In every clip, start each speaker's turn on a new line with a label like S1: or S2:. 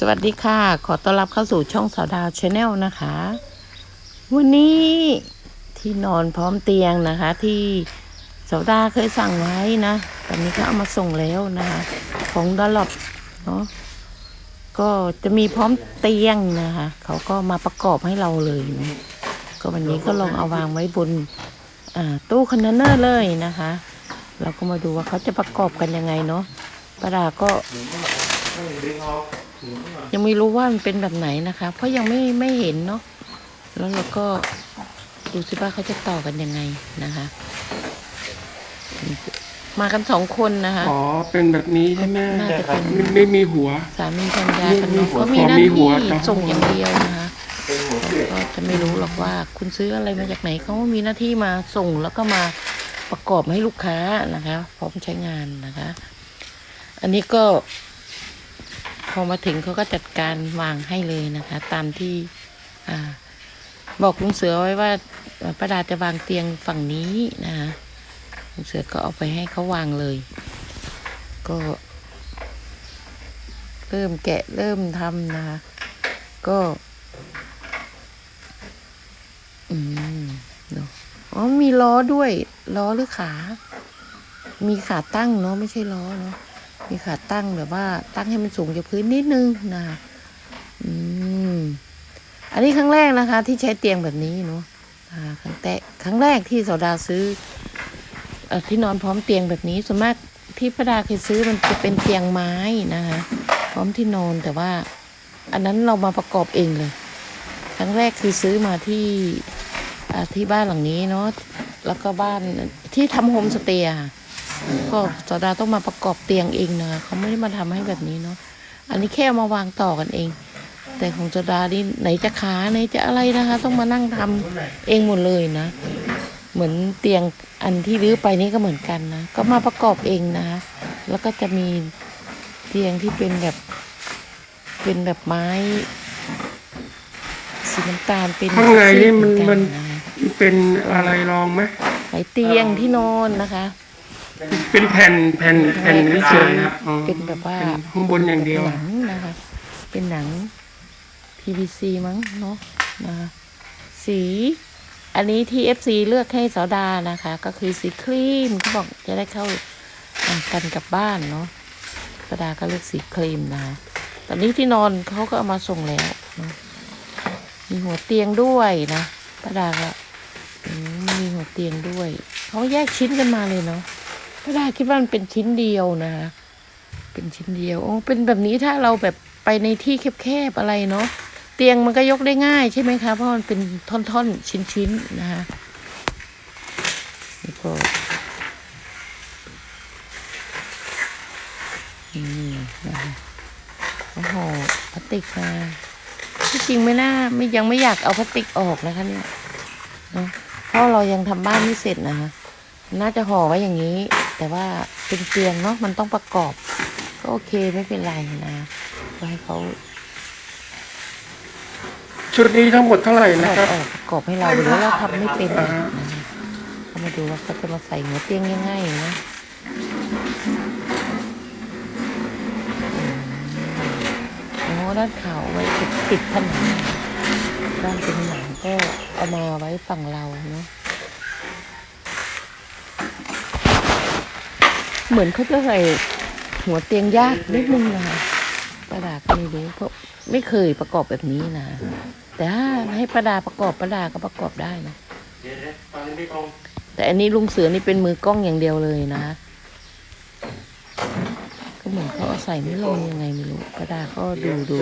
S1: สวัสดีค่ะ ขอต้อนรับเข้าสู่ช่องสาวดาวชาแนลนะคะ วันนี้ที่นอนพร้อมเตียงนะคะ ที่สาวดาเคยสั่งไว้นะ ตอนนี้ก็เอามาส่งแล้วนะคะ ของดอลลอปเนาะก็จะมีพร้อมเตียงนะคะ เขาก็มาประกอบให้เราเลยนะก็วันนี้ก็ลองเอาวางไว้บนตู้คอนเทนเนอร์เลยนะคะ เราก็มาดูว่าเขาจะประกอบกันยังไงเนาะประดาก็ ยังไม่รู้ว่ามันเป็นแบบไหนนะคะ เพราะยังไม่ไม่เห็นเนาะแล้วเราก็ดูสิว่าเขาจะต่อกันยังไงนะคะ มากันสองคนนะคะ
S2: อ๋อ เป็นแบบนี้ใช่ไหม
S1: น่าจะเป็น
S2: ไม่ไม่มีหัว
S1: สามีภรรยากัน
S2: มี
S1: เนาะ
S2: หัว
S1: ก็มีหน้า
S2: มีหั
S1: ที่
S2: วครับ
S1: ส่งอย่างเดียวนะคะก็จะไม่รู้หรอกว่าคุณซื้ออะไรมาจากไหนเขาก็มีหน้าที่มาส่งแล้วก็มาประกอบให้ลูกค้านะคะ พร้อมใช้งานนะคะ อันนี้ก็ พอมาถึงเขาก็จัดการวางให้เลยนะคะ ตามที่อบอกลุงเสือไว้ว่าป้าดาจะวางเตียงฝั่งนี้นะคะลุงเสือก็เอาไปให้เขาวางเลย ก็ เริ่มแกะเริ่มทำนะคะ ก็ อืมเนอะอ๋อมีล้อด้วย ล้อหรือขา มีขาตั้งเนาะไม่ใช่ล้อเนาะ มีขาตั้งแบบว่าตั้งให้มันสูงจากพื้นนิดนึงนะคะอืมอันนี้ครั้งแรกนะคะ ที่ใช้เตียงแบบนี้เนาะครั้งแต่ครั้งแรกที่สาวดาซื้ออที่นอนพร้อมเตียงแบบนี้ส่วนมากที่ประดาเคยซื้อมันจะเป็นเตียงไม้นะคะ พร้อมที่นอนแต่ว่า อันนั้นเรามาประกอบเองเลย ครั้งแรกคือซื้อมาที่ที่บ้านหลังนี้เนาะแล้วก็บ้านที่ทำโฮมสเตย์ค่ะ ก็สดาต้องมาประกอบเตียงเองนะคะเขาไม่ได้มาทำให้แบบนี้เนาะอันนี้แค่เอามาวางต่อกันเอง แต่ของสดานี่ไหนจะขาไหนจะอะไรนะคะ ต้องมานั่งทำเองหมดเลยนะ เหมือนเตียงอันที่รื้อไปนี่ก็เหมือนกันนะก็มาประกอบเองนะคะแล้วก็จะมีเตียงที่เป็นแบบเป็นแบบไม้สีน้ำตาลเป็น
S2: ข้างในนี่มัน
S1: ซีดเหอ
S2: มัน
S1: กัะคะ
S2: เป็นอะไรรองไหม
S1: ไหนเตียงที่นอนนะคะ
S2: เป็นแผ่นแผ่นแผ่นเฉยๆนะอ๋อ
S1: เป็นแบบว่า
S2: เป็นข้างบนอย่างเดียว
S1: หนังนะคะ เป็นหนัง PVC มั้งเนาะนะคะสี อันนี้ที่ FC เลือกให้สาวดานะคะ ก็คือสีครีมเขาบอกจะได้เข้าอ่ากันกับบ้านเนาะสาวดาก็เลือกสีครีมนะคะตอนนี้ที่นอนเขาก็เอามาส่งแล้วเนาะมีหัวเตียงด้วยนะป้าดาก็อืมมีหัวเตียงด้วย เขาแยกชิ้นกันมาเลยเนาะ ป้าดาคิดว่ามันเป็นชิ้นเดียวนะคะเป็นชิ้นเดียวโอ้เป็นแบบนี้ถ้าเราแบบไปในที่แคบๆอะไรเนาะเตียงมันก็ยกได้ง่ายใช่ไหมคะเพราะมันเป็นท่อนๆชิ้นๆนะคะนี่ก็นี่นะคะโอ้โหพลาสติกมาที่จริงไม่น่าไม่ยังไม่อยากเอาพลาสติกออกนะคะเนี่ยเนาะเพราะเรายังทำบ้านไม่เสร็จนะคะน่าจะห่อไว้อย่างนี้ แต่ว่าเป็นเตียงเนาะมันต้องประกอบ ก็โอเคไม่เป็นไรนะก็ให้เขา
S2: ชุดนี้ทั้งหมดเท่าไหร่
S1: ถ
S2: นะ
S1: อด
S2: ครับ
S1: ออกประกอบให้เราหรือว่าเราทำไม่เป็น
S2: อ่า
S1: นะเขามาดูว่าเขาจะมาใส่หัวเตียงง่ายๆนะอืมโอ้ด้านขาวไว้ติดติดผนังด้านเป็นหนังก็เอามาไว้ฝั่งเราเนาะ เหมือนเขาจะใส่หัวเตียงยากนิดนึงนะประดาก็ไม่รู้เพราะไม่เคยประกอบแบบนี้นะ แต่ถ้าให้ประดาประกอบประดาก็ประกอบได้นะแต่อันนี้ลุงเสือนี่เป็นมือกล้องอย่างเดียวเลยนะ ก็เหมือนเขาเอาใส่ไม่ลงยังไงไม่รู้ประดาก็ดูดู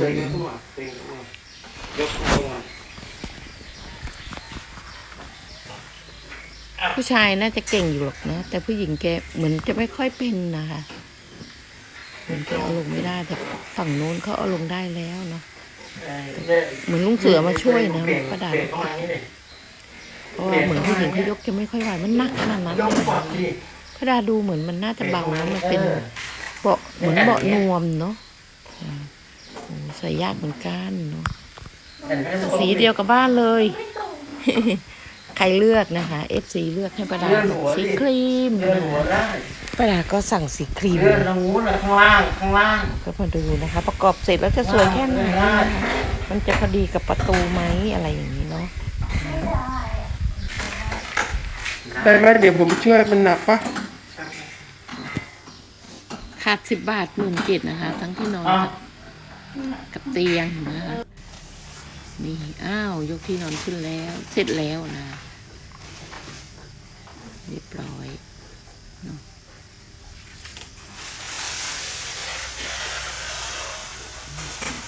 S1: ผู้ชายน่าจะเก่งอยู่หรอกนะ แต่ผู้หญิงแกเหมือนจะไม่ค่อยเป็นนะคะเหมือนจะเอาลงไม่ได้แต่ฝั่งโน้นเขาเอาลงได้แล้วเนาะเหมือนลุงเสือมาช่วยนะประดาเพราะว่าเหมือนผู้หญิงเขายกจะไม่ค่อยไหวมันหนักขนาดนั้นพระดาดูเหมือนมันน่าจะเบานะมันเป็นเบาะเหมือนเบาะนวมเนาะใส่ยากเหมือนกันเนาะสีเดียวกับบ้านเลย ใครเลือกนะคะ FC เลือกให้ประดาสีครีมนะคะป้าดาก็สั่งสีครีม
S3: เรื่องตรงนู้นเลยข้างล่างข้างล่าง
S1: ก็มาดูนะคะ ประกอบเสร็จแล้วจะสวยแค่ไหนนะคะมันจะพอดีกับประตูไหมอะไรอย่างนี้เนาะ
S2: ได้ไหมเดี๋ยวผมช่วยมันหนักปะ
S1: ขาดสิบบาทหมื่นเจ็ดนะคะ ทั้งที่นอน
S3: อะ
S1: กับเตียงนะคะนี่ อ้าว ยกที่นอนขึ้นแล้ว เสร็จแล้วนะเรียบร้อยเนอะ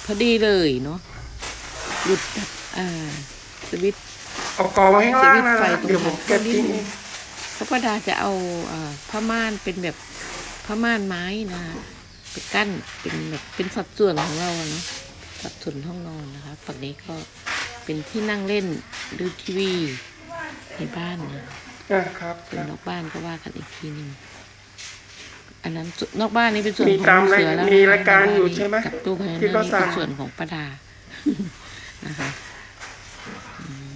S1: พอดีเลยเนาะหยุดกับอ่า สวิตช์
S2: เอากองไว้ข้างล่างนะ
S1: สวิตช์ไฟตรง
S2: เดี๋ยวผมเก็บทิ้ง
S1: พระประดาจะเอาเอ่อผ้าม่านเป็นแบบผ้าม่านไม้นะไปกั้นเป็นแบบเป็นสัดส่วนของเราอะเนาะสัดส่วนห้องนอนนะคะฝั่งนี้ก็เป็นที่นั่งเล่นดูทีวีในบ้านนะ
S2: อะครับค
S1: ส่วน
S2: รับ
S1: นอกบ้านก็ว่ากันอีกทีหนึ่งอันนั้นส่วนนอกบ้านนี่เป็นส่วน
S2: มี
S1: ของ
S2: ตาม
S1: เสือแล้ว
S2: มีรายการอยู่ใช่ไหม
S1: กับตู้ภายใน
S2: ที่
S1: นี่
S2: เขาสั่
S1: เป็
S2: ง
S1: นส่วนของประดานะคะอืม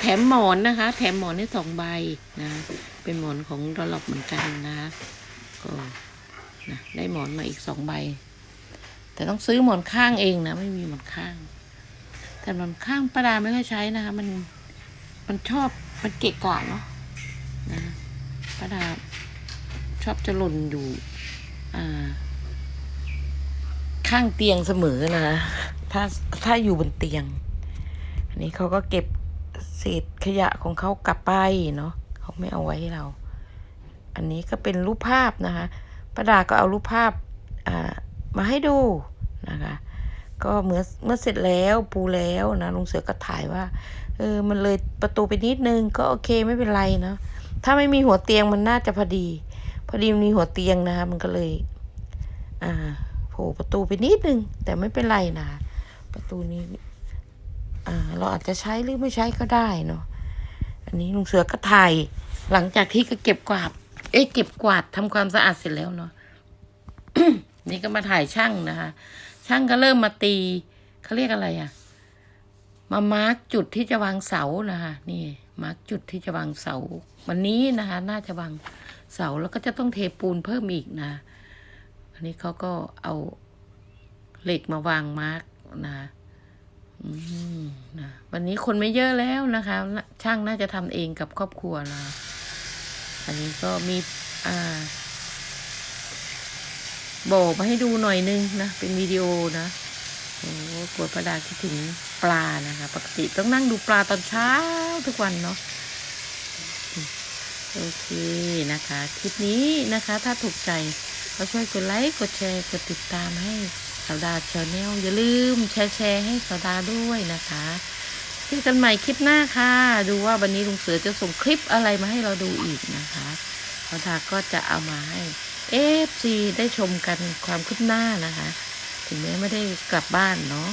S1: แถมหมอนนะคะ แถมหมอนให้สองใบนะ เป็นหมอนของดอลลอปเหมือนกันนะคะก็นะได้หมอนมาอีกสองใบ แต่ต้องซื้อหมอนข้างเองนะ ไม่มีหมอนข้าง แต่หมอนข้างประดาไม่ค่อยใช้นะคะ มันมันชอบมันเกะกะเนาะ นะประดาชอบจะหล่นอยู่ อ่า ข้างเตียงเสมอนะถ้าถ้าอยู่บนเตียง อันนี้เขาก็เก็บเศษขยะของเขากลับไปเนาะเขาไม่เอาไว้ให้เรา อันนี้ก็เป็นรูปภาพนะคะป้าดาก็เอารูปภาพอ่ามาให้ดูนะคะก็เมื่อเมื่อเสร็จแล้วปูแล้วนะลุงเสือก็ถ่ายว่า เออ มันเลยประตูไปนิดนึง ก็โอเคไม่เป็นไรเนาะ ถ้าไม่มีหัวเตียงมันน่าจะพอดี พอดีมีหัวเตียงนะคะ มันก็เลย อ่าโผล่ประตูไปนิดนึง แต่ไม่เป็นไรนะ ประตูนี้ อ่า เราอาจจะใช้หรือไม่ใช้ก็ได้เนาะ อันนี้ลุงเสือก็ถ่าย หลังจากที่ก็เก็บกวาด เอ๊ะเก็บกวาดทำความสะอาดเสร็จแล้วเนาะ นี่ก็มาถ่ายช่างนะคะ ช่างก็เริ่มมาตีเขาเรียกอะไรอะมามาร์กจุดที่จะวางเสานะคะนี่ มาร์กจุดที่จะวางเสา วันนี้นะคะ น่าจะวางเสาแล้วก็จะต้องเทปูนเพิ่มอีกนะ อันนี้เขาก็เอาเหล็กมาวางมาร์กนะอืมนะวันนี้คนไม่เยอะแล้วนะคะ ช่างน่าจะทำเองกับครอบครัวนะ อันนี้ก็มีอ่าโบมาให้ดูหน่อยนึงนะ เป็นวิดีโอนะ โอ้กลัวประดาคิดถึงปลานะคะ ปกติต้องนั่งดูปลาตอนเช้าทุกวันเนาะโอเคนะคะ คลิปนี้นะคะ ถ้าถูกใจก็ช่วยกดไลค์กดแชร์กดติดตามให้สาวดาชาแนลอย่าลืมแชร์แชร์ให้สาวดาด้วยนะคะเจอกันใหม่คลิปหน้าค่ะ ดูว่าวันนี้ลุงเสือจะส่งคลิปอะไรมาให้เราดูอีกนะคะสาวดาก็จะเอามาให้เอฟซีได้ชมกันความคืบหน้านะคะ ถึงแม้ไม่ได้กลับบ้านเนาะ